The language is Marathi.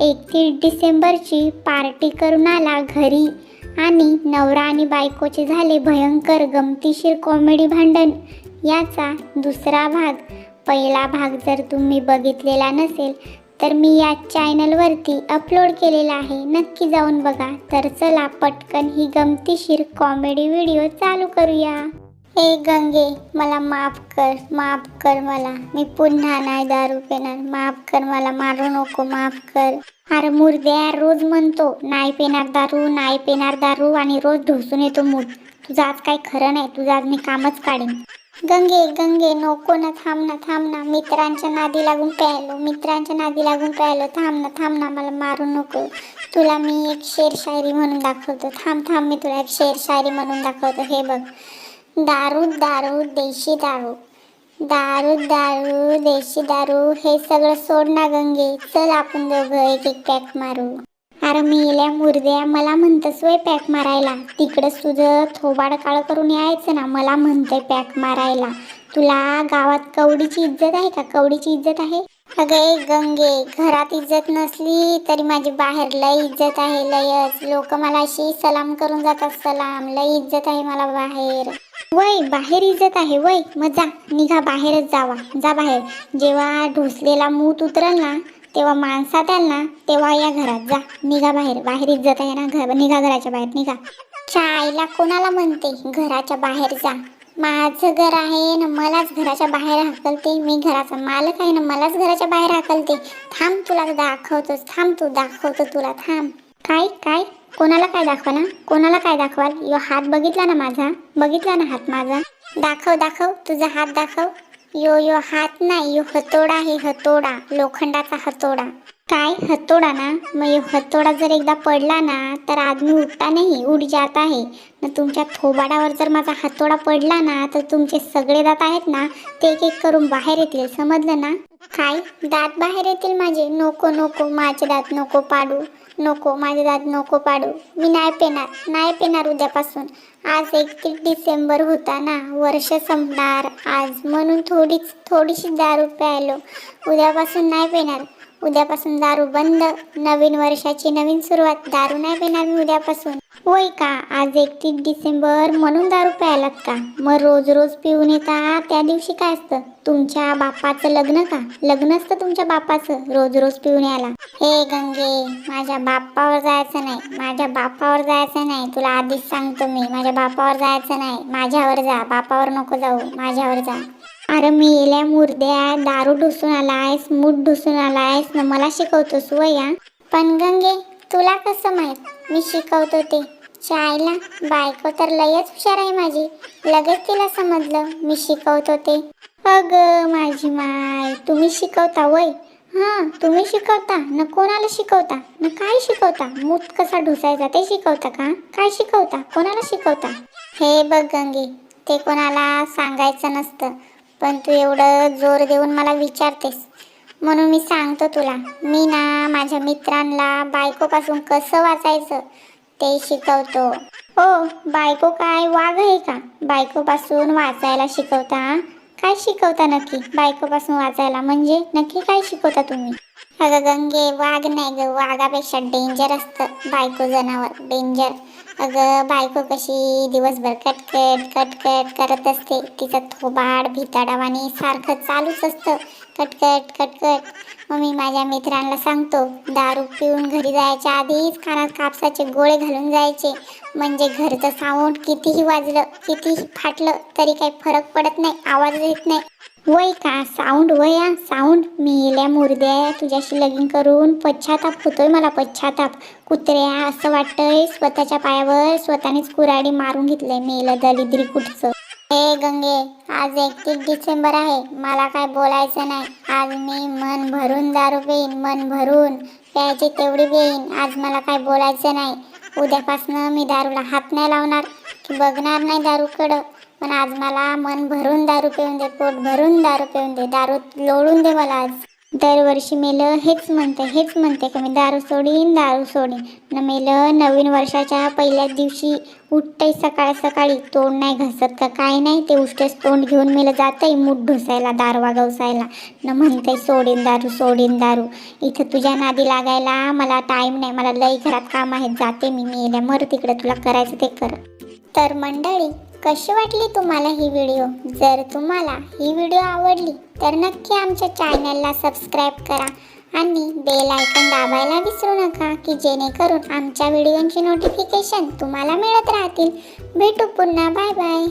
एकतीस डिसेंबरची पार्टी करून आला घरी. आणि नवरा आणि बायकोचे झाले भयंकर गमतीशीर कॉमेडी भांडण. याचा दुसरा भाग पहिला भाग जर तुम्ही बघितलेला नसेल तर मी या चॅनलवरती अपलोड केलेला आहे. नक्की जाऊन बघा. तर चला पटकन ही गमतीशीर कॉमेडी व्हिडिओ चालू करूया. हे गंगे मला माफ कर माफ कर मला. मी पुन्हा नाही दारू पिणार. माफ कर मला मारू नको माफ कर. अरे मुर्द्या रोज म्हणतो नाही पिणार दारू नाही पिणार दारू आणि रोज ढोसून येतो मूड तुझं आज काही खरं नाही तुझं आज मी कामच काढेन. गंगे गंगे नको ना थांब ना थांब ना. मित्रांच्या नादी लागून प्यायलो मित्रांच्या नादी लागून प्यायलो. थांब ना थांब ना मला मारू नको. तुला मी एक शेर शायरी म्हणून दाखवतो. थांब थांब मी तुला एक शेर शायरी म्हणून दाखवतो. हे बघ. दारू दारू देशी दारू. दारू दारू देशी दारू हे सगळं सोड ना गंगे. चल आपण दोघं एक एक पॅक मारू. अरे मेल्या मुर्द्या मला म्हणतस वय पॅक मारायला. तिकडंच तुझं थोबाड काळ करून यायचं ना मला म्हणतंय पॅक मारायला. तुला गावात कवडीची इज्जत आहे का? कवडीची इज्जत आहे? अगे गंगे घरात इज्जत नसली तरी माझी बाहेर लय इज्जत आहे लयच. लोक मला अशी सलाम करून जातात सलाम. लय इज्जत आहे मला बाहेर. वय बाहेर इजत आहे वय मग जा निघा बाहेरच जावा. जा बाहेर. जेव्हा ढोसलेला मूत उतरल ना तेव्हा माणसात आल ना तेव्हा या घरात जा. निघा बाहेर. बाहेर इज्जत आहे ना घर निघा घराच्या बाहेर निघा. चायला कोणाला म्हणते? घराच्या बाहेर जा. माझं घर आहे ना मलाच घराच्या बाहेर हाकलते. मी घराचा मालक आहे ना मलाच घराच्या बाहेर हाकलते. थांब तुला दाखवतोस थांब तू दाखवतो तुला. थांब. काय काय? कोणाला काय दाखवा ना? कोणाला काय दाखवाल? यो हात बघितला ना माझा? बघितला ना हात माझा? दाखव दाखव. तुझा हात दाखव. यो यो हात नाही. यो हतोडा आहे हतोडा. लोखंडाचा हतोडा. काय? हतोडा ना? मग यो हतोडा जर एकदा पडला ना तर आदमी उठता नाही. उठ जात आहे. न तुमच्या थोबाडावर जर माझा हतोडा पडला ना तर तुमचे सगळे दात आहेत ना ते एक एक करून बाहेर येतील. समजलं ना? काय? दात बाहेर येतील माझे. नको नको. माझे दात नको पाडू. नको माझे दात नको पाडू. मी नाही पेणार नाही पेणार उद्यापासून. आज एकतीस डिसेंबर होता ना वर्ष संपणार आज. म्हणून थोडीच थोडीशी दारू प्यायलो. उद्यापासून नाही पेणार. उद्यापासून दारू बंद. नवीन वर्षाची नवीन सुरुवात. दारू नाही पिणार मी उद्यापासून. होय का? आज एकतीस डिसेंबर म्हणून दारू प्यायलात का? मग रोज रोज पिऊन येता त्या दिवशी काय असतं? तुमच्या बापाचं लग्न का? लग्न असतं तुमच्या बापाचं रोज रोज पिऊन यायला. हे गंगे माझ्या बापावर जायचं नाही. माझ्या बापावर जायचं नाही. तुला आधीच सांगतो मी. माझ्या बापावर जायचं नाही. माझ्यावर जा. बापावर नको जाऊ. माझ्यावर जा. अरे मी येल्या मुर्द्या दारू ढुसून आलायस मूठ ढुसून आलायस न मला शिकवतोस वया पण गंगे तुला कसं माहीत? मी शिकवतो ते. शाळेला बायको तर लयच हुशार आहे माझी. लगेच तिला समजलं मी शिकवतो ते. अग माझी माय तुम्ही शिकवता वय? हां तुम्ही शिकवता न कोणाला शिकवता? न काय शिकवता? मूत कसा ढुसायचा ते शिकवता का? काय शिकवता? कोणाला शिकवता? हे बघ गंगे ते कोणाला सांगायचं नसतं. पण तू एवढं जोर देऊन मला विचारतेस. म्हणून मी सांगतो तुला मी ना माझ्या मित्रांना बायकोपासून कसं वाचायचं ते शिकवतो. हो बायको काय वाघ आहे का? बायकोपासून वाचायला शिकवता काय शिकवता नक्की? बायकोपासून वाचायला म्हणजे नक्की काय शिकवता तुम्ही? अगं गंगे वाघ नाही ग वाघापेक्षा डेंजर असतं. बायको जनावर डेंजर अगं बायको कशी दिवसभर कटकट कटकट करत असते. तिचं थोबाड भिताडावानी सारखं चालूच असतं. कटकट कटकट. मग मी माझ्या मित्रांना सांगतो दारू पिऊन घरी जायच्या आधीच कानात कापसाचे गोळे घालून जायचे. म्हणजे घरचं साऊंड कितीही वाजलं कितीही फाटलं तरी काही फरक पडत नाही आवाज येत नाही. वय का? साऊंड वया साऊंड मेल्या मुर्द्या तुझ्याशी लगीन करून पश्चाताप होतोय मला पश्चाताप. कुत्र्या असं वाटतंय स्वतःच्या पायावर स्वतःनेच कुराडी मारून घेतलंय मेलं दलिद्री कुठचं. हे गंगे आज एकतीस डिसेंबर आहे. मला काय बोलायचं नाही. आज मी मन भरून दारू पेईन मन भरून. प्यायची तेवढी पेईन. आज मला काय बोलायचं नाही. उद्यापासनं मी दारूला हात नाही लावणार की बघणार नाही दारूकडं. पण आज मला मन भरून दारू पिऊन दे पोट भरून दारू पिऊन दे दारू लोळून दे मला आज. दरवर्षी मेलं हेच म्हणते हेच म्हणते की मी दारू सोडीन दारू सोडीन. न मेलं नवीन वर्षाच्या पहिल्याच दिवशी उठतंय सकाळ सकाळी तोंड नाही घसत का काय नाही ते उष्टेच तोंड घेऊन मेलं जातंय मूठ ढोसायला दारवा गवसायला न म्हणतंय सोडीन दारू सोडीन दारू. इथं तुझ्या नादी लागायला मला टाईम नाही मला लई घरात काम आहेत जाते मी मेल्या मर तिकडे तुला करायचं ते कर. तर मंडळी कशी वाटली तुम्हाला ही व्हिडिओ जर तुम्हाला ही व्हिडिओ आवडली तर नक्की आमच्या चॅनलला सबस्क्राईब करा आणि बेल आयकॉन दाबायला विसरू नका की जेणेकरून आमच्या व्हिडिओंची नोटिफिकेशन तुम्हाला मिळत राहतील. भेटू पुन्हा बाय बाय